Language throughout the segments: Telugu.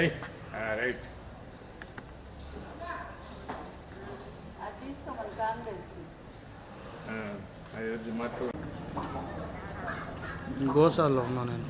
రైట్ రైట్ గోశాలలో ఉన్నా నేను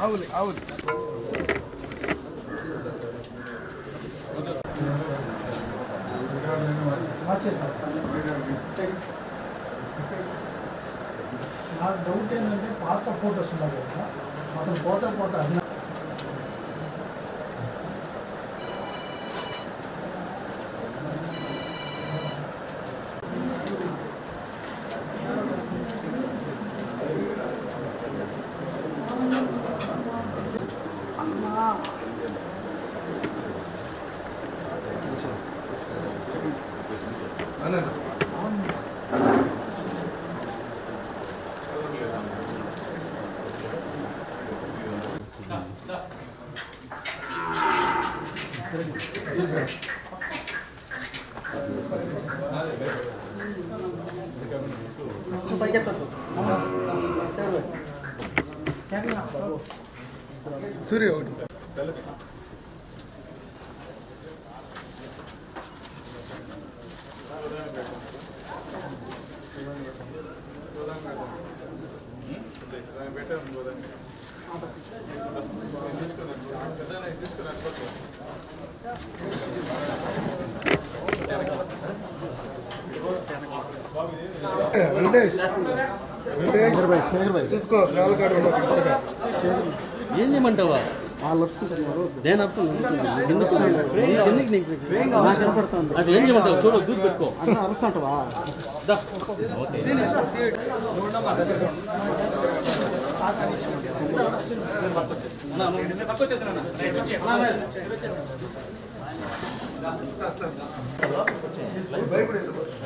అవును అవును నాకు డౌట్ ఏంటంటే పాత ఫోటోస్ ఉన్నాయి కదా అతను పోతా పోతా వెంకటేష్. చూసుకో ఏం చేయమంటావా? నేను అసలు ఎందుకు? ఎందుకు నీకు? అది ఏం చేయమంటావు? చూడు దూరం పెట్టుకో. అరుస్తుంటవా?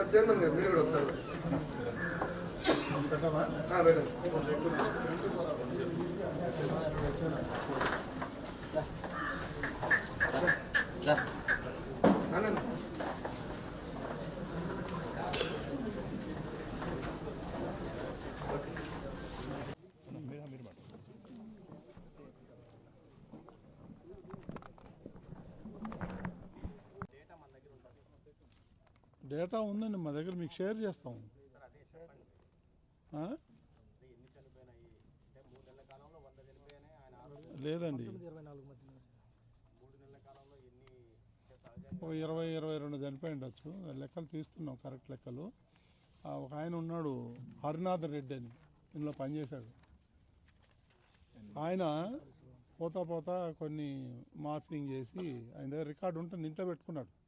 సార్ చైర్మన్ గారు మీరు కూడా ఒకసారి. పెట్టండి. డేటా ఉందండి మా దగ్గర మీకు షేర్ చేస్తాం. లేదండి. ఓ ఇరవై ఇరవై రెండు చనిపోయి ఉండొచ్చు లెక్కలు తీస్తున్నాం కరెక్ట్ లెక్కలు. ఒక ఆయన ఉన్నాడు హరినాథ్ రెడ్డి అని. ఇందులో పనిచేశాడు. ఆయన పోతా పోతా కొన్ని మార్ఫింగ్ చేసి ఆయన దగ్గర రికార్డు ఉంటుంది ఇంట్లో పెట్టుకున్నాడు.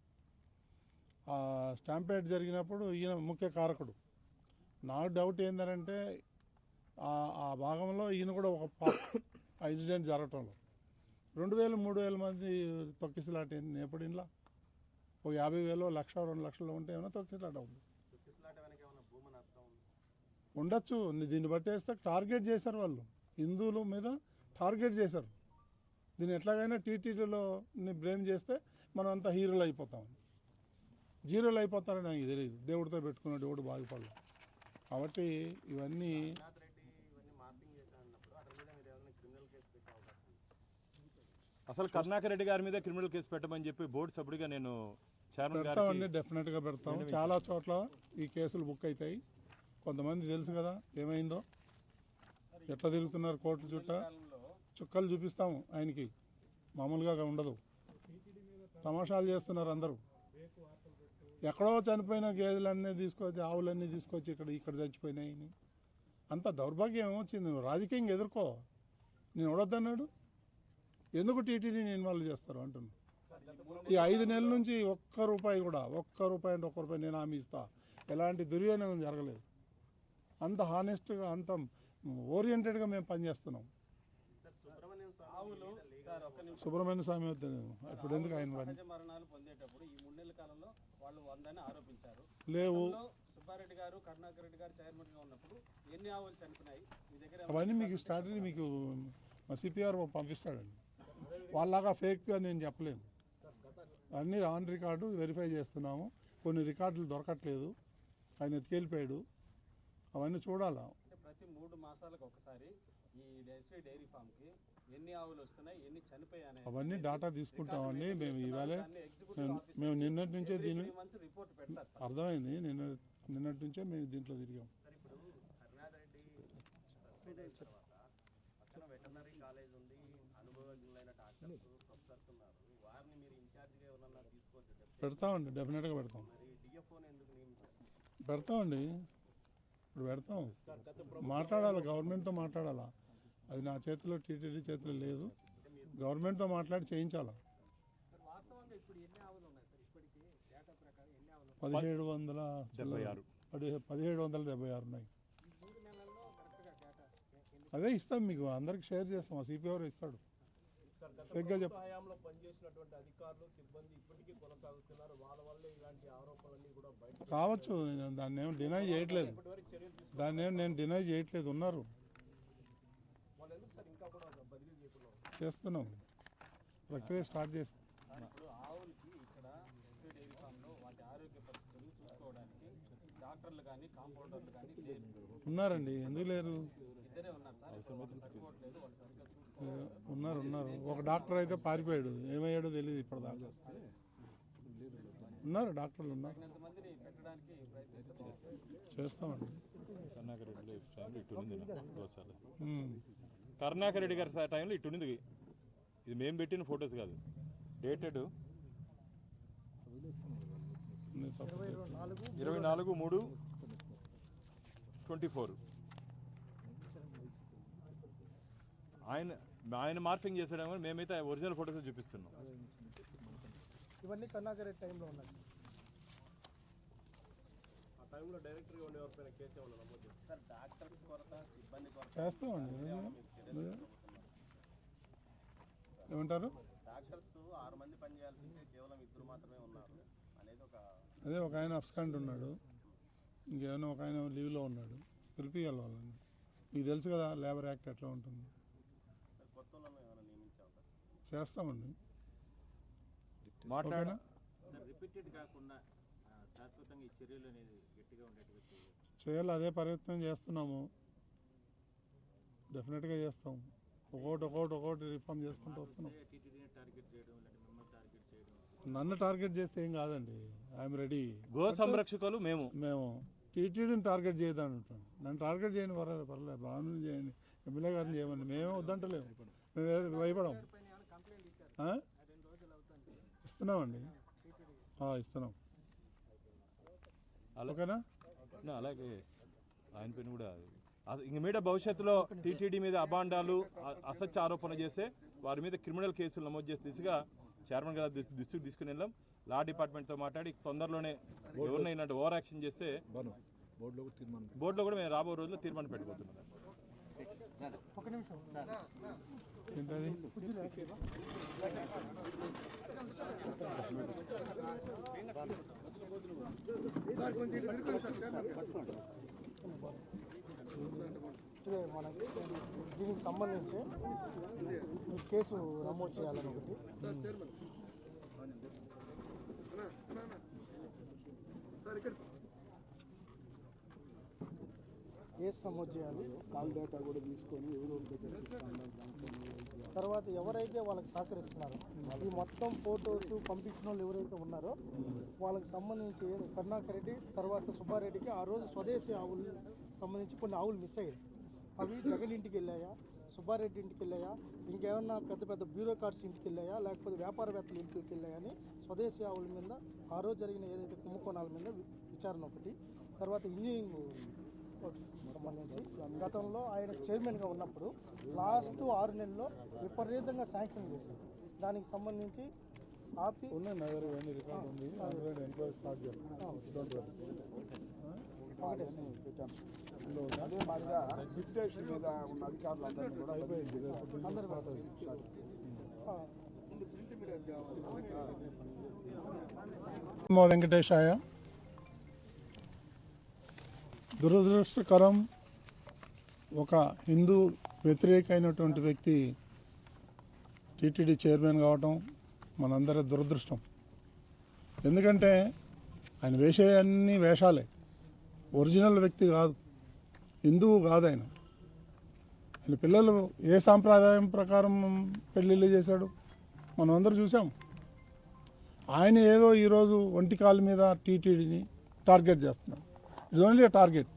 ఆ స్టాంపేడ్ జరిగినప్పుడు ఈయన ముఖ్య కారకుడు. నాకు డౌట్ ఏంటంటే ఆ భాగంలో ఈయన కూడా ఒక ఆ ఇన్సిడెంట్ జరగటంలో. రెండు వేలు మూడు వేల మంది తొక్కిసలాట ఎప్పుడు ఇంట్లో ఒక యాభై వేలు లక్ష రెండు లక్షలు ఉంటే ఏమైనా తొక్కిసలాట ఉంది. ఉండొచ్చు. దీన్ని బట్టి వేస్తే టార్గెట్ చేశారు వాళ్ళు. హిందువుల మీద టార్గెట్ చేశారు. దీన్ని ఎట్లాగైనా టీటీడీలో బ్లేమ్ చేస్తే మనం అంతా హీరోలు అయిపోతాం. జీరోలు అయిపోతారని నాకు తెలియదు. దేవుడితో పెట్టుకున్న దేవుడు బాగుపడలేదు కాబట్టి ఇవన్నీ అసలు కరుణాకర్ రెడ్డి గారి మీద క్రిమినల్ కేసు పెట్టమని చెప్పి బోర్డు సభ్యుడిగా నేను పెడతామండి గారికి డెఫినెట్గా పెడతాం. చాలా చోట్ల ఈ కేసులు బుక్ అవుతాయి. కొంతమంది తెలుసు కదా ఏమైందో? ఎట్లా తిరుగుతున్నారు కోర్టు చుట్ట? చుక్కలు చూపిస్తాము ఆయనకి. మామూలుగా ఉండదు. తమాషాలు చేస్తున్నారు అందరూ. ఎక్కడో చనిపోయిన గేదెలన్నీ తీసుకొచ్చి ఆవులన్నీ తీసుకొచ్చి ఇక్కడ ఇక్కడ చచ్చిపోయినాయి అంత దౌర్భాగ్యం ఏమొచ్చింది? నువ్వు రాజకీయంగా ఎదుర్కో. నేను ఎవడొద్దన్నాడు? ఎందుకు టీటీడీని ఇన్వాల్వ్ చేస్తారు అంటున్నాను ఈ ఐదు నెలల నుంచి ఒక్క రూపాయి కూడా ఒక్క రూపాయి అంటే ఒక్క రూపాయి నేను హామీ ఇస్తా. ఎలాంటి దుర్వినియోగం జరగలేదు. అంత హానెస్ట్గా అంత ఓరియంటెడ్గా మేము పనిచేస్తున్నాం. సుబ్రహ్మణ్య స్వామి వద్ద ఇప్పుడు ఎందుకు ఆయన మరణాలు పొందేటప్పుడు ఈ మూడేళ్ళ కాలంలో వాళ్ళు వందని ఆరోపించారు. లేవు. సుబ్బారెడ్డి గారు కరుణాకర్ రెడ్డి గారు చైర్మన్గా ఉన్నప్పుడు ఎన్ని ఆవులు చనిపోయినాయి? మీ దగ్గర అవన్నీ మీకు స్ట్రాటజీ మీకు సిపిఆర్ పంపిస్తాడండి. వాళ్ళలాగా ఫేక్గా నేను చెప్పలేను. అన్నీ ఆన్ రికార్డు వెరిఫై చేస్తున్నాము. కొన్ని రికార్డులు దొరకట్లేదు. ఆయన ఎత్తుకెళ్ళిపోయాడు అవన్నీ చూడాలా? ప్రతి మూడు మాసాలకు ఒకసారి ఈ డైరీ ఫామ్కి ఎన్ని ఆవులు వస్తున్నాయి ఎన్ని చనిపోయాయి అవన్నీ డాటా తీసుకుంటామండి మేము ఇవాళ మేము- నిన్నటి నుంచే దీని రిపోర్ట్ అర్థమైంది. నిన్న నిన్నటి నుంచే మేము దీంట్లో తిరిగాం. పక్కన వెటర్నరీ కాలేజ్ ఉంది అనుభవజ్ఞులైన డాక్టర్స్ ప్రొఫెసర్స్ ఉన్నారు. వారిని మీరు ఇన్ఛార్జ్గా ఎవరన్నా తీసుకోవచ్చు? పెడతామండి డెఫినెట్గా పెడతాం. మరి డిఎఫ్ఓని ఎందుకు నియమించారు? పెడతామండి ఇప్పుడు పెడతాం. మాట్లాడాలి? గవర్నమెంట్తో మాట్లాడాలా? అది నా చేతిలో టీటీడీ చేతిలో లేదు. గవర్నమెంట్తో మాట్లాడి చేయించాలా? వాస్తవంగా ఇప్పుడు ఎన్ని ఆవులు ఉన్నాయి సార్ ఇప్పటికి డేటా ప్రకారం ఎన్ని ఆవులు పదిహేడు వందల డెబ్బై ఆరు. పది పదిహేడు వందల డెబ్బై ఆరు ఉన్నాయి. అదే ఇస్తాం మీకు అందరికి షేర్ చేస్తాం. ఆ సిపిఆర్ ఇస్తాడు. ఫేక్గా చెప్ప హయాంలో పనిచేసినటువంటి అధికారులు సిబ్బంది ఇప్పటికీ కొనసాగుతున్నారు. వాళ్ళ వల్లే ఇలాంటి ఆరోపణలన్నీ కూడా బయట కావచ్చు నేను దాన్ని ఏం డినై చేయట్లేదు దాన్ని ఏం నేను డినై చేయట్లేదు. ఉన్నారు. చేస్తున్నాం. ప్రక్రియ స్టార్ట్ చేస్తాం ఇప్పుడు ఆవులకి ఇక్కడ ఎస్వీ డైరీ ఫామ్లో వాటి ఆరోగ్య పరిస్థితులు చూసుకోవడానికి డాక్టర్లు కానీ కాంపౌండర్లు కానీ లేరు. ఉన్నారండి. ఎందుకు లేరు? ఇద్దరే ఉన్నారు సార్. ఉన్నారు ఉన్నారు. ఒక డాక్టర్ అయితే పారిపోయాడు. ఏమయ్యాడో తెలియదు ఇప్పటిదాకా. ఉన్నారు డాక్టర్లు ఉన్నారు. చేస్తామండి. కరుణాకర్ రెడ్డి గారి టైంలో ఇటు ఉంది ఇది మేము పెట్టిన ఫొటోస్ కాదు. డేటెడ్. ఇరవై నాలుగు మూడు ట్వంటీ ఫోర్. ఆయన ఆయన మార్ఫింగ్ చేసాడేమో మేమైతే ఒరిజినల్ ఫొటోస్ చూపిస్తున్నాం. ఇవన్నీ కర్ణాకర్ రెడ్డి టైంలో ఉన్నాయి. చేస్తామండి. ఏమంటారు? డాక్టర్స్ ఆరు మంది పనిచేయాల్సిందే కేవలం ఇద్దరు మాత్రమే ఉన్నారు అనేది ఒక అదే ఒక ఆయన అబ్స్కాండ్ ఉన్నాడు. ఇంకేమైనా ఒక ఆయన లీవ్లో ఉన్నాడు. పిలిపియాలి వాళ్ళని. మీకు తెలుసు కదా లేబర్ యాక్ట్ ఎట్లా ఉంటుంది? చేస్తామండి. మాట్లాడ ఓకేనా? సార్ రిపీటెడ్ కాకుండా ఆ, శాశ్వతంగా ఈ చర్యలు అనేది గట్టిగా ఉండేట్టుగా చేయాలి. చేయాలి అదే ప్రయత్నం చేస్తున్నాము. డెఫినెట్గా చేస్తాం. ఒక్కొక్కటి ఒక్కొక్కటి ఒక్కొక్కటి రిఫార్మ్ చేసుకుంటూ వస్తున్నాం. నన్ను టార్గెట్ చేస్తే ఏం కాదండి. ఐఎమ్ రెడీ గో సంరక్షకులు మేము. మేము. టీటీడీని టార్గెట్ చేయదని అంటాను నన్ను టార్గెట్ చేయని పర్వాలేదు పర్లేదు బ్రాహ్మణులు చేయండి. ఎమ్మెల్యే గారిని చేయమని మేమే వద్దంటలేము. మేము వేరే భయపడం. ఆ? ఇస్తున్నామండి. ఇస్తున్నాం. ఓకేనా? అలాగే. ఆయన పైన కూడా ఇంక మీద భవిష్యత్తులో టీటీడీ మీద అబాండాలు అ- అసత్య ఆరోపణ చేస్తే వారి మీద క్రిమినల్ కేసులు నమోదు చేసే దిశగా చైర్మన్ గారి దృష్టికి తీసుకుని వెళ్ళాం. లా డిపార్ట్మెంట్తో మాట్లాడి తొందరలోనే ఎవరినైనా ఓవర్ యాక్షన్ చేస్తే బోర్డులో కూడా మేము రాబో రోజుల్లో తీర్మానం సార్ కొంచెం మనకి. దీనికి సంబంధించి కేసు నమోదు చేయాలని ఒకటి కేసు నమోదు చేయాలి. కాల్ డేటా కూడా తీసుకొని తర్వాత ఎవరైతే వాళ్ళకి సహకరిస్తున్నారో ఈ మొత్తం ఫోటోస్ పంపించిన వాళ్ళు ఎవరైతే ఉన్నారో వాళ్ళకి సంబంధించి కరుణాకర్ రెడ్డి తర్వాత సుబ్బారెడ్డికి ఆ రోజు స్వదేశీ ఆవులు సంబంధించి కొన్ని ఆవులు మిస్ అయ్యాయి. అవి జగన్ ఇంటికి వెళ్ళాయా? సుబ్బారెడ్డి ఇంటికి వెళ్ళాయా? ఇంకేమన్నా పెద్ద పెద్ద బ్యూరోక్రాట్స్ ఇంటికి వెళ్ళాయా? లేకపోతే వ్యాపారవేత్తల ఇంటికి వెళ్ళాయా అని స్వదేశీ ఆవుల మీద ఆ రోజు జరిగిన ఏదైతే కుంభకోణాల మీద విచారణ ఒకటి తర్వాత ఇంజనీరింగ్ సంబంధించి గతంలో ఆయన చైర్మన్గా ఉన్నప్పుడు లాస్ట్ ఆరు నెలల్లో విపరీతంగా శాంక్షన్ చేశారు. దానికి సంబంధించి ఆపి ఉన్నాయి నా ఉంది అదే మాదిరిగా డిప్యుటేషన్ మీద ఉన్న అధికారులు అందరినీ కూడా అందరూ వెంకటేశాయ. దురదృష్టకరం ఒక హిందూ వ్యతిరేకమైనటువంటి వ్యక్తి టీటీడీ చైర్మన్ కావటం మనందరి దురదృష్టం. ఎందుకంటే ఆయన వేసే అన్ని వేషాలే. ఒరిజినల్ వ్యక్తి కాదు. హిందువు కాదు ఆయన. ఆయన పిల్లలు ఏ సాంప్రదాయం ప్రకారం పెళ్ళిళ్ళు చేశాడు? మనం అందరూ చూసాం ఆయన ఏదో ఈరోజు ఒంటి కాళ్ళ మీద టీటీడీని టార్గెట్ చేస్తున్నాడు. ఇట్స్ ఓన్లీ టార్గెట్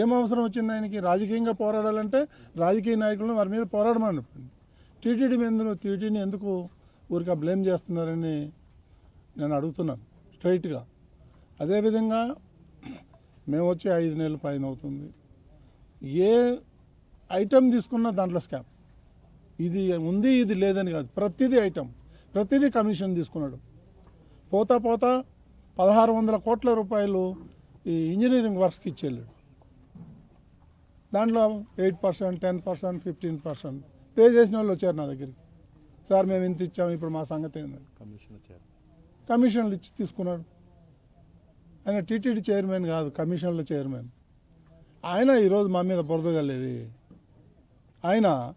ఏం అవసరం వచ్చింది ఆయనకి? రాజకీయంగా పోరాడాలంటే రాజకీయ నాయకులను వారి మీద పోరాడమని టీటీడీ మీద టీటీడీని ఎందుకు ఊరిక బ్లేమ్ చేస్తున్నారని నేను అడుగుతున్నాను స్ట్రైట్గా. అదేవిధంగా మేము వచ్చి ఐదు నెలలు పైన అవుతుంది. ఏ ఐటెం తీసుకున్నా దాంట్లో స్కామ్. ఇది ఉంది ఇది లేదని కాదు. ప్రతిదీ ఐటెం. ప్రతిదీ కమిషన్ తీసుకున్నాడు. పోతా పోతా పదహారు వందల కోట్ల రూపాయలు ఈ ఇంజనీరింగ్ వర్క్స్కి ఇచ్చేళ్ళాడు. దాంట్లో eight percent ten percent fifteen percent pay చేసిన వాళ్ళు వచ్చారు నా దగ్గరికి. సార్ మేము ఇంత ఇచ్చాము ఇప్పుడు మా సంగతి ఏంది? కమిషన్ వచ్చారు. కమిషన్లు ఇచ్చి తీసుకున్నాడు. ఆయన టీటీడీ చైర్మన్ కాదు కమిషన్ల చైర్మన్. ఆయన ఈరోజు మా మీద బురదగలేదు ఆయన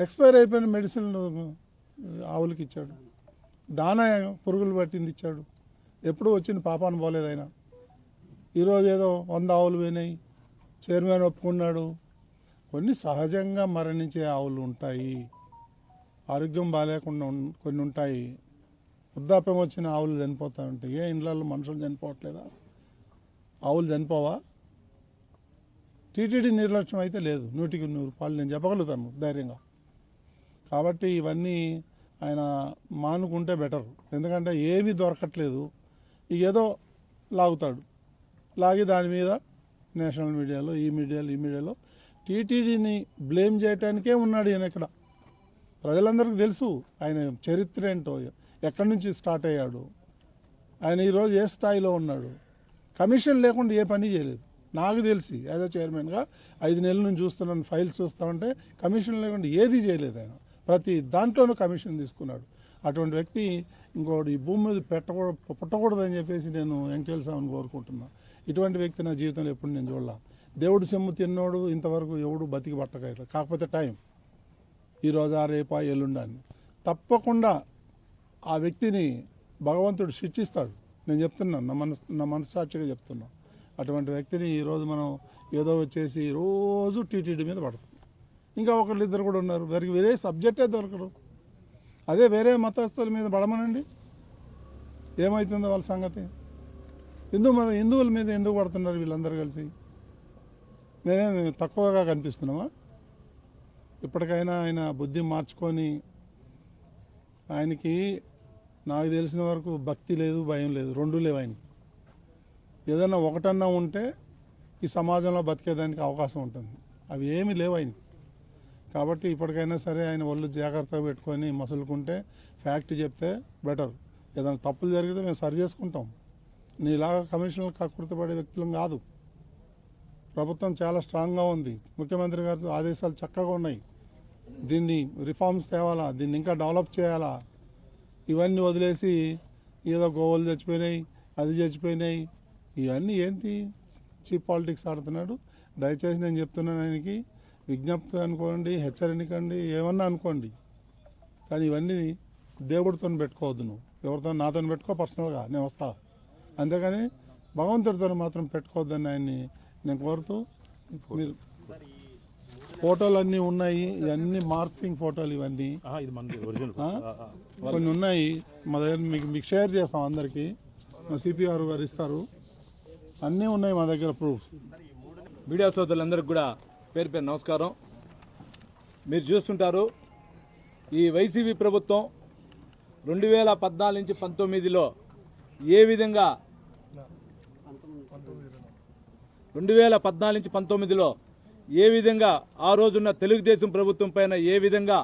ఎక్స్పైర్ అయిపోయిన మెడిసిన్ ఆవులకి ఇచ్చాడు. దానా పురుగులు పట్టింది ఇచ్చాడు. ఎప్పుడు వచ్చింది పాపాను పోలేదు ఆయన. ఈరోజు ఏదో వంద ఆవులు పోయినాయి. చైర్మన్ ఒప్పుకున్నాడు. కొన్ని సహజంగా మరణించే ఆవులు ఉంటాయి. ఆరోగ్యం బాగాలేకుండా కొన్ని ఉంటాయి. వృద్ధాప్యం వచ్చిన ఆవులు చనిపోతూ ఉంటాయి. ఏ ఇండ్లలో మనుషులు చనిపోవట్లేదా? ఆవులు చనిపోవా? టీటీడీ నిర్లక్ష్యం అయితే లేదు. నూటికి నూరు రూపాయలు నేను చెప్పగలుగుతాను ధైర్యంగా. కాబట్టి ఇవన్నీ ఆయన మానుకుంటే బెటర్. ఎందుకంటే ఏమీ దొరకట్లేదు. ఏదో లాగుతాడు. లాగి దాని మీద నేషనల్ మీడియాలో ఈ మీడియాలో ఈ మీడియాలో టీటీడీని బ్లేమ్ చేయటానికే ఉన్నాడు ఈయన ఇక్కడ. ప్రజలందరికీ తెలుసు ఆయన చరిత్ర ఏంటో ఎక్కడి నుంచి స్టార్ట్ అయ్యాడు. ఆయన ఈరోజు ఏ స్థాయిలో ఉన్నాడు. కమిషన్ లేకుండా ఏ పని చేయలేదు. నాకు తెలిసి యాజ్ అ చైర్మన్గా ఐదు నెలల నుంచి చూస్తున్నాను ఫైల్స్ చూస్తామంటే కమిషన్ లేకుండా ఏది చేయలేదు ఆయన. ప్రతి దాంట్లోనూ కమిషన్ తీసుకున్నాడు. అటువంటి వ్యక్తి ఇంకోటి ఈ భూమి మీద పెట్టకూడదు పుట్టకూడదని చెప్పేసి నేను వెంకటేశ్వర స్వామిని ఇటువంటి వ్యక్తి నా జీవితంలో ఎప్పుడు నేను చూడలా. దేవుడు సెమ్ము తిన్నోడు ఇంతవరకు ఎవడు బతికి పట్టకట్ల కాకపోతే టైం ఈరోజు ఆ రేపా ఎల్లుండాన్ని తప్పకుండా ఆ వ్యక్తిని భగవంతుడు శిక్షిస్తాడు. నేను చెప్తున్నాను నా మనసు నా మనస్సాక్షిగా చెప్తున్నాను అటువంటి వ్యక్తిని ఈరోజు మనం ఏదో వచ్చేసి రోజు టీటీడీ మీద పడుతుంది ఇంకా ఒకళ్ళు ఇద్దరు కూడా ఉన్నారు. వారికి వేరే సబ్జెక్టే దొరకరు అదే వేరే మతస్థుల మీద పడమనండి. ఏమవుతుందో వాళ్ళ సంగతి? హిందూ మత హిందువుల మీద ఎందుకు పడుతున్నారు వీళ్ళందరూ కలిసి? నేనే తక్కువగా కనిపిస్తున్నామా ఇప్పటికైనా ఆయన బుద్ధి మార్చుకొని ఆయనకి నాకు తెలిసిన వరకు భక్తి లేదు భయం లేదు. రెండు లేవు ఆయనకి. ఏదైనా ఒకటన్నా ఉంటే ఈ సమాజంలో బతికేదానికి అవకాశం ఉంటుంది. అవి ఏమీ లేవు ఆయన కాబట్టి ఇప్పటికైనా సరే ఆయన ఒళ్ళు జాగ్రత్తగా పెట్టుకొని మసులుకుంటే ఫ్యాక్ట్ చెప్తే బెటర్. ఏదైనా తప్పులు జరిగితే మేము సరి చేసుకుంటాం. నీలాగా కమిషనర్ కకృతి వ్యక్తులం కాదు. ప్రభుత్వం చాలా స్ట్రాంగ్గా ఉంది. ముఖ్యమంత్రి గారి ఆదేశాలు చక్కగా ఉన్నాయి. దీన్ని రిఫార్మ్స్ తేవాలా? దీన్ని ఇంకా డెవలప్ చేయాలా? ఇవన్నీ వదిలేసి ఏదో గోవలు చచ్చిపోయినాయి అది చచ్చిపోయినాయి ఇవన్నీ ఏంటి? చీప్ పాలిటిక్స్ ఆడుతున్నాడు. దయచేసి నేను చెప్తున్నాను ఆయనకి విజ్ఞప్తి అనుకోండి హెచ్చరికండి ఏమన్నా అనుకోండి. కానీ ఇవన్నీ దేవుడితో పెట్టుకోవద్దు నువ్వు. ఎవరితో నాతో పెట్టుకో పర్సనల్గా. నేను వస్తా. అంతేగాని భగవంతుడితో మాత్రం పెట్టుకోవద్దని ఆయన్ని నేను కోరుతూ మీరు ఫోటోలు అన్నీ ఉన్నాయి. ఇవన్నీ మార్పింగ్ ఫోటోలు ఇవన్నీ? కొన్ని ఉన్నాయి. మా దగ్గర మీకు మీకు షేర్ చేస్తాం అందరికీ. మా సిపిఆర్ గారు ఇస్తారు. అన్నీ ఉన్నాయి మా దగ్గర ప్రూఫ్స్. మీడియా సోదరులందరికీ కూడా పేరు పేరు నమస్కారం. మీరు చూస్తుంటారు ఈ వైసీపీ ప్రభుత్వం రెండు వేల పద్నాలుగు నుంచి పంతొమ్మిదిలో ఏ విధంగా రెండు వేల పద్నాలుగు నుంచి పంతొమ్మిదిలో ఏ విధంగా ఆ రోజున్న తెలుగుదేశం ప్రభుత్వం పైన ఏ విధంగా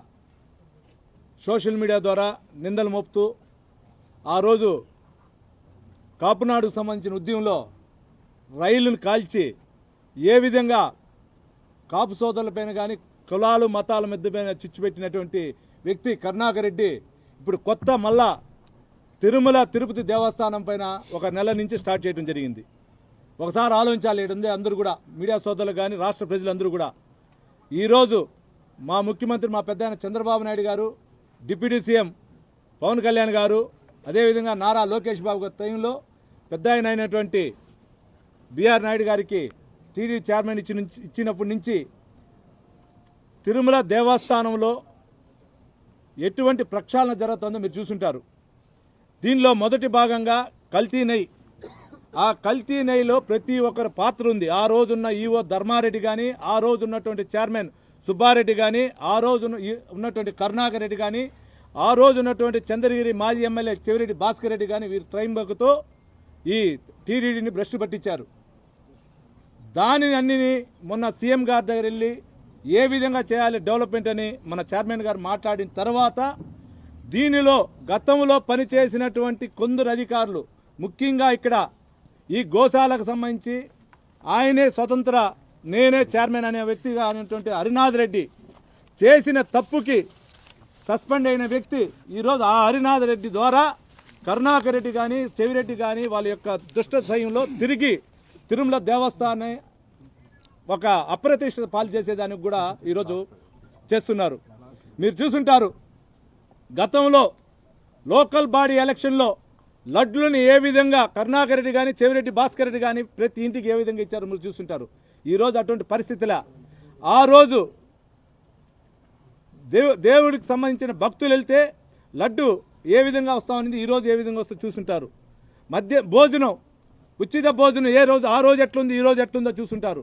సోషల్ మీడియా ద్వారా నిందలు మోపుతూ ఆ రోజు కాపునాడుకు సంబంధించిన ఉద్యమంలో రైలును కాల్చి ఏ విధంగా కాపు సోదరులపైన కానీ కులాలు మతాల మధ్య పైన చిచ్చుపెట్టినటువంటి వ్యక్తి కరుణాకర్ రెడ్డి ఇప్పుడు కొత్త మళ్ళా తిరుమల తిరుపతి దేవస్థానం పైన ఒక నెల నుంచి స్టార్ట్ చేయడం జరిగింది. ఒకసారి ఆలోచించాలి ఉంది అందరూ కూడా మీడియా సోదరులు కానీ రాష్ట్ర ప్రజలందరూ కూడా. ఈరోజు మా ముఖ్యమంత్రి మా పెద్ద చంద్రబాబు నాయుడు గారు డిప్యూటీ సీఎం పవన్ కళ్యాణ్ గారు అదేవిధంగా నారా లోకేష్ బాబు గారి టైంలో పెద్ద ఆయన అయినటువంటి బిఆర్ నాయుడు గారికి టీడీ చైర్మన్ ఇచ్చి నుంచి ఇచ్చినప్పటి నుంచి తిరుమల దేవస్థానంలో ఎటువంటి ప్రక్షాళన జరుగుతుందో మీరు చూసుంటారు. దీనిలో మొదటి భాగంగా కల్తీ నెయ్యి. ఆ కల్తీ నెయ్యిలో ప్రతి ఒక్కరి పాత్ర ఉంది. ఆ రోజున్న ఈఓ ధర్మారెడ్డి కానీ ఆ రోజు ఉన్నటువంటి చైర్మన్ సుబ్బారెడ్డి కానీ ఆ రోజు ఈ- ఉన్నటువంటి కరుణాకర్ రెడ్డి కానీ ఆ రోజు ఉన్నటువంటి చంద్రగిరి మాజీ ఎమ్మెల్యే చెవిరెడ్డి భాస్కర్ రెడ్డి కానీ వీరి ట్రైంబకుతో ఈ టీడీడీని భ్రష్టు పట్టించారు. దానిని అన్నిని మొన్న సీఎం గారి దగ్గర వెళ్ళి ఏ విధంగా చేయాలి డెవలప్మెంట్ అని మన చైర్మన్ గారు మాట్లాడిన తర్వాత దీనిలో గతంలో పనిచేసినటువంటి కొందరు అధికారులు ముఖ్యంగా ఇక్కడ ఈ గోశాలకు సంబంధించి ఆయనే స్వతంత్ర నేనే చైర్మన్ అనే వ్యక్తిగా అనేటువంటి హరినాథ్ రెడ్డి చేసిన తప్పుకి సస్పెండ్ అయిన వ్యక్తి ఈరోజు ఆ హరినాథ్ రెడ్డి ద్వారా కరుణాకర్ రెడ్డి కానీ చెవిరెడ్డి కానీ వాళ్ళ యొక్క దుష్ట సయంలో తిరిగి తిరుమల దేవస్థానాన్ని ఒక అప్రతిష్ట పాలు చేసేదానికి కూడా ఈరోజు చేస్తున్నారు. మీరు చూసుంటారు గతంలో లోకల్ బాడీ ఎలక్షన్లో లడ్లను ఏ విధంగా కరుణాకర్ రెడ్డి కానీ చెవిరెడ్డి భాస్కర్ రెడ్డి కానీ ప్రతి ఇంటికి ఏ విధంగా ఇచ్చారు మీరు చూస్తుంటారు ఈరోజు అటువంటి పరిస్థితుల ఆ రోజు దేవు దేవుడికి సంబంధించిన భక్తులు వెళ్తే లడ్డు ఏ విధంగా వస్తామనేది ఈరోజు ఏ విధంగా వస్తుందో చూసుంటారు. మధ్య భోజనం ఉచిత భోజనం ఏ రోజు ఆ రోజు ఎట్లుంది ఈ రోజు ఎట్లుందో చూసుంటారు.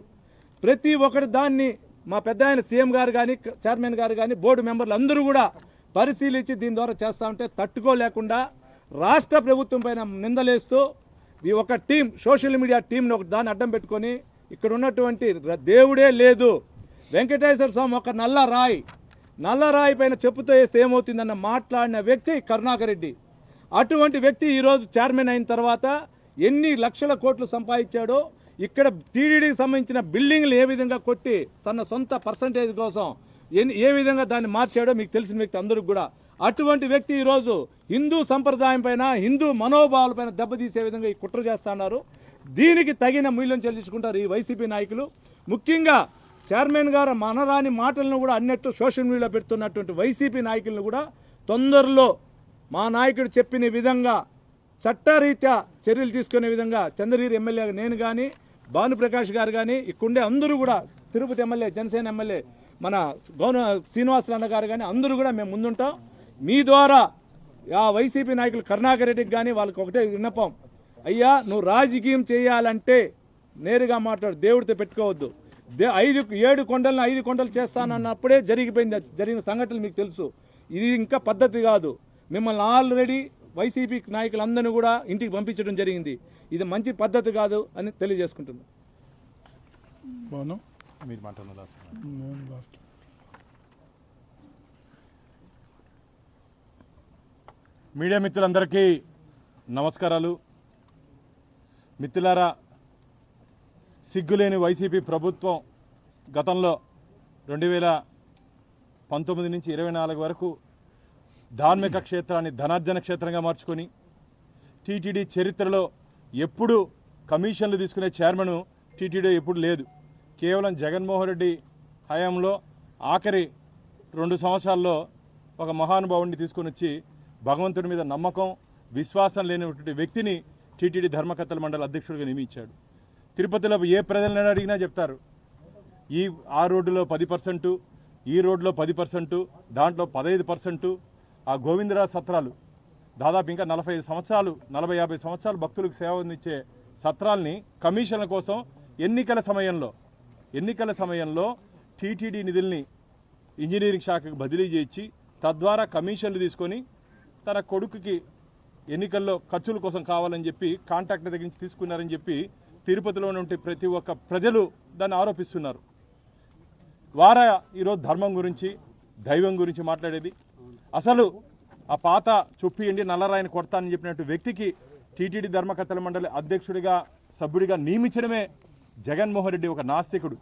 ప్రతి ఒక్కటి దాన్ని మా పెద్ద ఆయన సీఎం గారు కానీ చైర్మన్ గారు కానీ బోర్డు మెంబర్లు అందరూ కూడా పరిశీలించి దీని ద్వారా చేస్తూ ఉంటే తట్టుకోలేకుండా రాష్ట్ర ప్రభుత్వం పైన నిందలేస్తూ ఈ ఒక టీం సోషల్ మీడియా టీంని ఒక దాన్ని అడ్డం పెట్టుకొని ఇక్కడ ఉన్నటువంటి దేవుడే లేదు. వెంకటేశ్వర స్వామి ఒక నల్ల రాయి. నల్ల రాయి పైన చెప్పుతో వేస్తే ఏమవుతుందన్న మాట్లాడిన వ్యక్తి కరుణాకర్ రెడ్డి. అటువంటి వ్యక్తి ఈరోజు చైర్మన్ అయిన తర్వాత ఎన్ని లక్షల కోట్లు సంపాదించాడో ఇక్కడ టీడీడీకి సంబంధించిన బిల్డింగ్లు ఏ విధంగా కొట్టి తన సొంత పర్సంటేజ్ కోసం ఎన్ని ఏ విధంగా దాన్ని మార్చాడో మీకు తెలిసిన వ్యక్తి అందరికి కూడా. అటువంటి వ్యక్తి ఈరోజు హిందూ సంప్రదాయం పైన హిందూ మనోభావాల పైన దెబ్బతీసే విధంగా ఈ కుట్ర చేస్తున్నారు దీనికి తగిన మూల్యం చెల్లించుకుంటారు ఈ వైసీపీ నాయకులు. ముఖ్యంగా చైర్మన్ గారు మనరాని మాటలను కూడా అన్నట్టు సోషల్ మీడియాలో పెడుతున్నటువంటి వైసీపీ నాయకులను కూడా తొందరలో మా నాయకుడు చెప్పిన విధంగా చట్టరీత్యా చర్యలు తీసుకునే విధంగా చంద్రగిరి ఎమ్మెల్యే నేను కానీ భానుప్రకాష్ గారు కానీ ఇక్కడుండే అందరూ కూడా తిరుపతి ఎమ్మెల్యే జనసేన ఎమ్మెల్యే మన గౌన శ్రీనివాసులు అన్న గారు కానీ అందరూ కూడా మేము ముందుంటాం. మీ ద్వారా ఆ వైసీపీ నాయకులు కరుణాకర్ రెడ్డికి కానీ వాళ్ళకి ఒకటే విన్నపం. అయ్యా నువ్వు రాజకీయం చేయాలంటే నేరుగా మాట్లాడు దేవుడితో పెట్టుకోవద్దు. దే ఐదు ఏడు కొండలను ఐదు కొండలు చేస్తానన్నప్పుడే జరిగిపోయింది జరిగిన సంఘటనలు మీకు తెలుసు. ఇది ఇంకా పద్ధతి కాదు. మిమ్మల్ని ఆల్రెడీ వైసీపీ నాయకులందరినీ కూడా ఇంటికి పంపించడం జరిగింది. ఇది మంచి పద్ధతి కాదు అని తెలియజేసుకుంటున్నాను మీరు మీడియా మిత్రులందరికీ నమస్కారాలు. మిత్రులారా సిగ్గులేని వైసీపీ ప్రభుత్వం గతంలో రెండు వేల పంతొమ్మిది నుంచి ఇరవై నాలుగు వరకు ధార్మిక క్షేత్రాన్ని ధనార్జన క్షేత్రంగా మార్చుకొని టీటీడీ చరిత్రలో ఎప్పుడు కమిషన్లు తీసుకునే చైర్మన్ టీటీడీ ఎప్పుడు లేదు. కేవలం జగన్మోహన్ రెడ్డి హయాంలో ఆఖరి రెండు సంవత్సరాల్లో ఒక మహానుభావుడిని తీసుకొని వచ్చి భగవంతుడి మీద నమ్మకం విశ్వాసం లేనటువంటి వ్యక్తిని టీటీడీ ధర్మకర్తల మండలి అధ్యక్షుడిగా నియమించాడు. తిరుపతిలో ఏ ప్రజలను అడిగినా చెప్తారు. ఈ ఆ రోడ్డులో పది పర్సెంటు ఈ రోడ్లో పది పర్సెంటు దాంట్లో పదహైదు పర్సెంటు ఆ గోవిందరాజ సత్రాలు దాదాపు ఇంకా నలభై ఐదు సంవత్సరాలు నలభై యాభై సంవత్సరాలు భక్తులకు సేవ అందించే సత్రాల్ని కమిషన్ల కోసం ఎన్నికల సమయంలో ఎన్నికల సమయంలో టీటీడీ నిధుల్ని ఇంజనీరింగ్ శాఖకు బదిలీ చేయించి తద్వారా కమిషన్లు తీసుకొని తన కొడుకుకి ఎన్నికల్లో ఖర్చుల కోసం కావాలని చెప్పి కాంట్రాక్టర్ దగ్గర నుంచి తీసుకున్నారని చెప్పి తిరుపతిలో ఉంటే ప్రతి ఒక్క ప్రజలు దాన్ని ఆరోపిస్తున్నారు. వార ఈరోజు ధర్మం గురించి దైవం గురించి మాట్లాడేది. అసలు ఆ పాత చుప్పియండి నల్లరాయిని కొడతానని చెప్పినట్టు వ్యక్తికి టీటీడీ ధర్మకర్తల మండలి అధ్యక్షుడిగా సభ్యుడిగా నియమించడమే జగన్మోహన్ రెడ్డి ఒక నాస్తికుడు.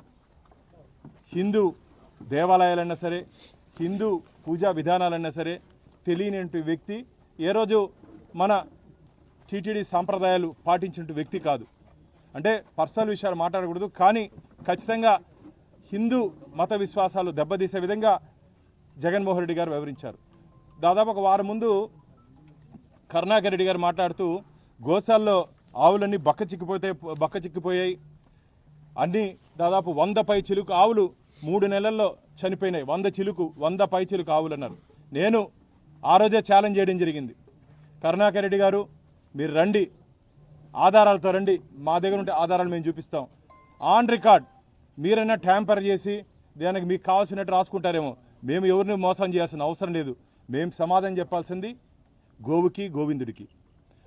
హిందూ దేవాలయాలైనా సరే హిందూ పూజా విధానాలైనా సరే తెలియనటువంటి వ్యక్తి ఏ రోజు మన టీటీడీ సాంప్రదాయాలు పాటించినట్టు వ్యక్తి కాదు. అంటే పర్సనల్ విషయాలు మాట్లాడకూడదు కానీ ఖచ్చితంగా హిందూ మత విశ్వాసాలు దెబ్బతీసే విధంగా జగన్మోహన్ రెడ్డి గారు వివరించారు దాదాపు ఒక వారం ముందు కరుణాకర్ రెడ్డి గారు మాట్లాడుతూ గోశాల్లో ఆవులన్నీ బక్క చిక్కిపోతే బక్క చిక్కిపోయాయి. అన్నీ దాదాపు వంద పై చిలుకు ఆవులు మూడు నెలల్లో చనిపోయినాయి. వంద చిలుకు వంద పై చిలుకు ఆవులు అన్నారు నేను ఆ రోజే ఛాలెంజ్ చేయడం జరిగింది. కరుణాకర్ రెడ్డి గారు మీరు రండి. ఆధారాలతో రండి. మా దగ్గర ఉంటే ఆధారాలు మేము చూపిస్తాం. ఆన్ రికార్డ్ మీరైనా ట్యాంపర్ చేసి దానికి మీకు కావాల్సినట్టు రాసుకుంటారేమో. మేము ఎవరిని మోసం చేయాల్సిన అవసరం లేదు. మేము సమాధానం చెప్పాల్సింది గోవుకి గోవిందుడికి.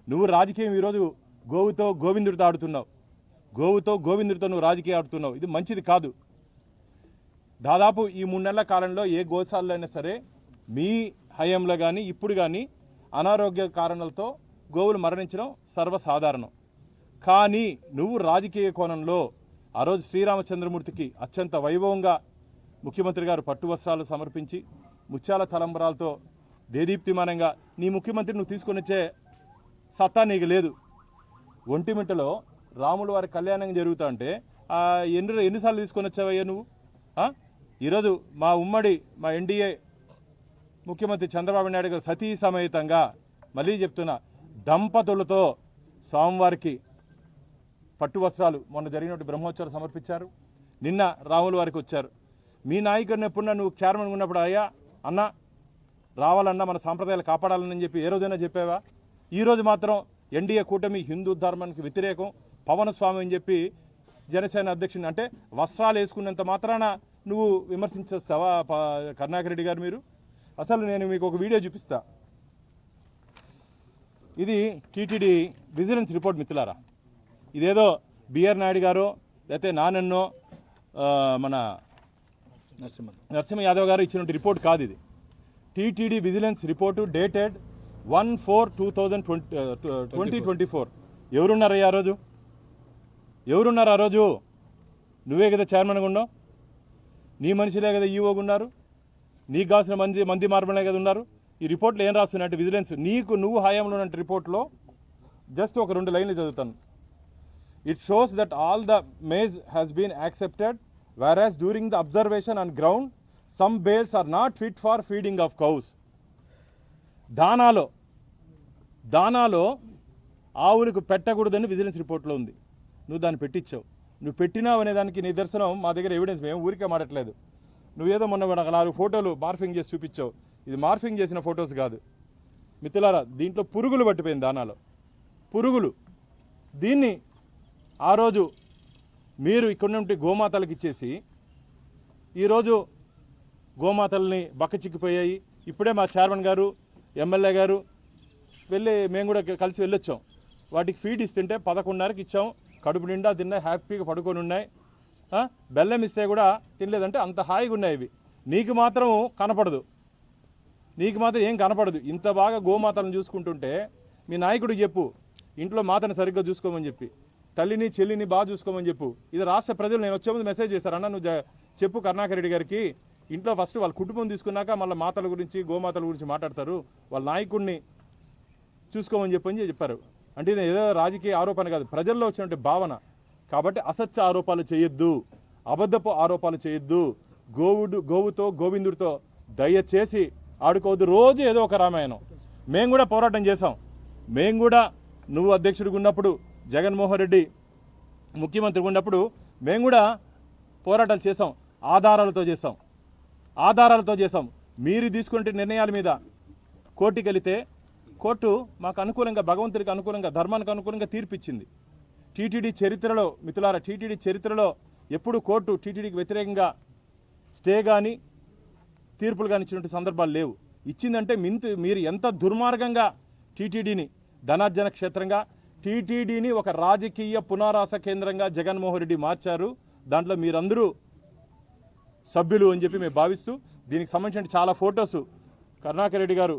నువ్వు రాజకీయం ఈరోజు గోవుతో గోవిందుడితో ఆడుతున్నావు. గోవుతో గోవిందుడితో నువ్వు రాజకీయం ఆడుతున్నావు. ఇది మంచిది కాదు. దాదాపు ఈ మూడు నెలల కాలంలో ఏ గోశాలలో అయినా సరే మీ హయాంలో కానీ ఇప్పుడు కానీ అనారోగ్య కారణాలతో గోవులు మరణించడం సర్వసాధారణం. కానీ నువ్వు రాజకీయ కోణంలో ఆ రోజు శ్రీరామచంద్రమూర్తికి అత్యంత వైభవంగా ముఖ్యమంత్రి గారు పట్టు వస్త్రాలు సమర్పించి ముత్యాల తలంబరాలతో దేదీప్తిమానంగా నీ ముఖ్యమంత్రి నువ్వు తీసుకొని వచ్చే సత్తా నీకు లేదు. ఒంటిమిట్టలో రాముల వారి కళ్యాణం జరుగుతా అంటే ఎన్ని ఎన్నిసార్లు తీసుకొని వచ్చావయ్యా నువ్వు? ఈరోజు మా ఉమ్మడి మా ఎన్డీఏ ముఖ్యమంత్రి చంద్రబాబు నాయుడు గారు సతీ సమేతంగా మళ్ళీ చెప్తున్నా దంపతులతో స్వామివారికి పట్టు వస్త్రాలు మొన్న జరిగినటువంటి బ్రహ్మోత్సవాలు సమర్పించారు. నిన్న రాముల వారికి వచ్చారు. మీ నాయకుడిని ఎప్పుడన్నా నువ్వు చైర్మన్ ఉన్నప్పుడు అయ్యా అన్న రావాలన్నా మన సాంప్రదాయాలు కాపాడాలని చెప్పి ఏ రోజైనా చెప్పావా? ఈరోజు మాత్రం ఎన్డీఏ కూటమి హిందూ ధర్మానికి వ్యతిరేకం పవన స్వామి అని చెప్పి జనసేన అధ్యక్షుని అంటే వస్త్రాలు వేసుకున్నంత మాత్రాన నువ్వు విమర్శించేస్తావా ప- కరుణాకర్ రెడ్డి గారు మీరు? అసలు నేను మీకు ఒక వీడియో చూపిస్తా. ఇది టీటీడీ విజిలెన్స్ రిపోర్ట్ మిత్రులారా. ఇదేదో బిఆర్ నాయుడు గారు లేకపోతే నానన్నో మన నరసింహ యాదవ్ గారు ఇచ్చిన రిపోర్ట్ కాదు ఇది. TTD vigilance report dated one four two thousand twenty twenty twenty four. ఎవరున్నారయ్యా ఆ రోజు? ఎవరున్నారు ఆ రోజు? నువ్వే కదా చైర్మన్గా ఉన్నావు? నీ మనుషులే కదా ఈవోగా ఉన్నారు? నీకు కావాల్సిన మంది మంది మార్బలే కదా ఉన్నారు? ఈ రిపోర్ట్లో ఏం రాస్తున్నట్టు విజిలెన్స్ నీకు నువ్వు హయాంలో ఉన్న రిపోర్ట్లో జస్ట్ ఒక రెండు లైన్లు చదువుతాను. It shows that all the maze has been accepted whereas during the observation on ground some bales are not fit for feeding of cows. దానాలో దానాలో ఆవులకు పెట్టకూడదని విజిలెన్స్ రిపోర్ట్లో ఉంది. నువ్వు దాన్ని పెట్టించావు నువ్వు పెట్టినావు అనే దానికి నిదర్శనం మా దగ్గర ఎవిడెన్స్ మేము ఊరికే మాడట్లేదు నువ్వేదో మొన్న నాలుగు ఫోటోలు మార్ఫింగ్ చేసి చూపించావు. ఇది మార్ఫింగ్ చేసిన ఫొటోస్ కాదు. మిత్రులారా దీంట్లో పురుగులు పట్టిపోయింది దానాలో. పురుగులు. దీన్ని ఆ రోజు మీరు ఇక్కడ నుండి గోమాతలకు ఇచ్చేసి ఈరోజు గోమాతల్ని బక్కచిక్కిపోయాయి. ఇప్పుడే మా చైర్మన్ గారు ఎమ్మెల్యే గారు వెళ్ళి మేము కూడా కలిసి వెళ్ళొచ్చాం. వాటికి ఫీడ్ ఇస్తుంటే పదకొండున్నరకి ఇచ్చాం. కడుపు నిండా తిన్నాయి హ్యాపీగా పడుకొని ఉన్నాయి. బెల్లం ఇస్తే కూడా తినలేదంటే అంత హాయిగా ఉన్నాయి ఇవి. నీకు మాత్రం కనపడదు. నీకు మాత్రం ఏం కనపడదు. ఇంత బాగా గోమాతలను చూసుకుంటుంటే మీ నాయకుడికి చెప్పు. ఇంట్లో మాతను సరిగ్గా చూసుకోమని చెప్పి. తల్లిని చెల్లిని బాగా చూసుకోమని చెప్పు. ఇది రాష్ట్ర ప్రజలు నేను వచ్చే ముందు మెసేజ్ చేశారు. అన్న నువ్వు చెప్పు కరుణాకర్ రెడ్డి గారికి. ఇంట్లో ఫస్ట్ వాళ్ళ కుటుంబం తీసుకున్నాక మళ్ళీ మాతల గురించి గోమాతల గురించి మాట్లాడతారు. వాళ్ళ నాయకుడిని చూసుకోమని చెప్పని చెప్పారు. అంటే నేను ఏదో రాజకీయ ఆరోపణ కాదు. ప్రజల్లో వచ్చినటువంటి భావన. కాబట్టి అసత్య ఆరోపాలు చేయొద్దు. అబద్ధపు ఆరోపాలు చేయొద్దు. గోవుడు గోవుతో గోవిందుడితో దయచేసి ఆడుకోవద్దు. రోజు ఏదో ఒక రామాయణం. మేము కూడా పోరాటం చేసాం మేము కూడా నువ్వు అధ్యక్షుడిగా ఉన్నప్పుడు జగన్మోహన్ రెడ్డి ముఖ్యమంత్రి ఉన్నప్పుడు మేము కూడా పోరాటాలు చేసాం ఆధారాలతో చేసాం ఆధారాలతో చేసాం మీరు తీసుకుంటే నిర్ణయాల మీద కోర్టుకి వెళితే కోర్టు మాకు అనుకూలంగా భగవంతుడికి అనుకూలంగా ధర్మానికి అనుకూలంగా తీర్పిచ్చింది. టీటీడీ చరిత్రలో మిత్రులారా టీటీడీ చరిత్రలో ఎప్పుడు కోర్టు టీటీడీకి వ్యతిరేకంగా స్టే కానీ తీర్పులు కానీ ఇచ్చినటువంటి సందర్భాలు లేవు. ఇచ్చిందంటే మింతు మీరు ఎంత దుర్మార్గంగా టీటీడీని ధనార్జన క్షేత్రంగా టీటీడీని ఒక రాజకీయ పునరాస కేంద్రంగా జగన్మోహన్ రెడ్డి మార్చారు. దాంట్లో మీరందరూ సభ్యులు అని చెప్పి మేము భావిస్తూ దీనికి సంబంధించిన చాలా ఫొటోస్. కరుణాకర్ రెడ్డి గారు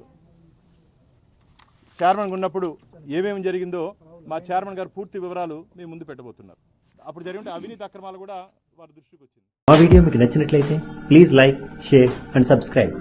చైర్మన్ ఉన్నప్పుడు ఏమేమి జరిగిందో మా చైర్మన్ గారు పూర్తి వివరాలు మేము ముందు పెట్టబోతున్నారు. అప్పుడు జరిగిన అవినీతి అక్రమాలు కూడా వారి దృష్టికి వచ్చింది. మా వీడియో మీకు నచ్చినట్లయితే please like share and subscribe.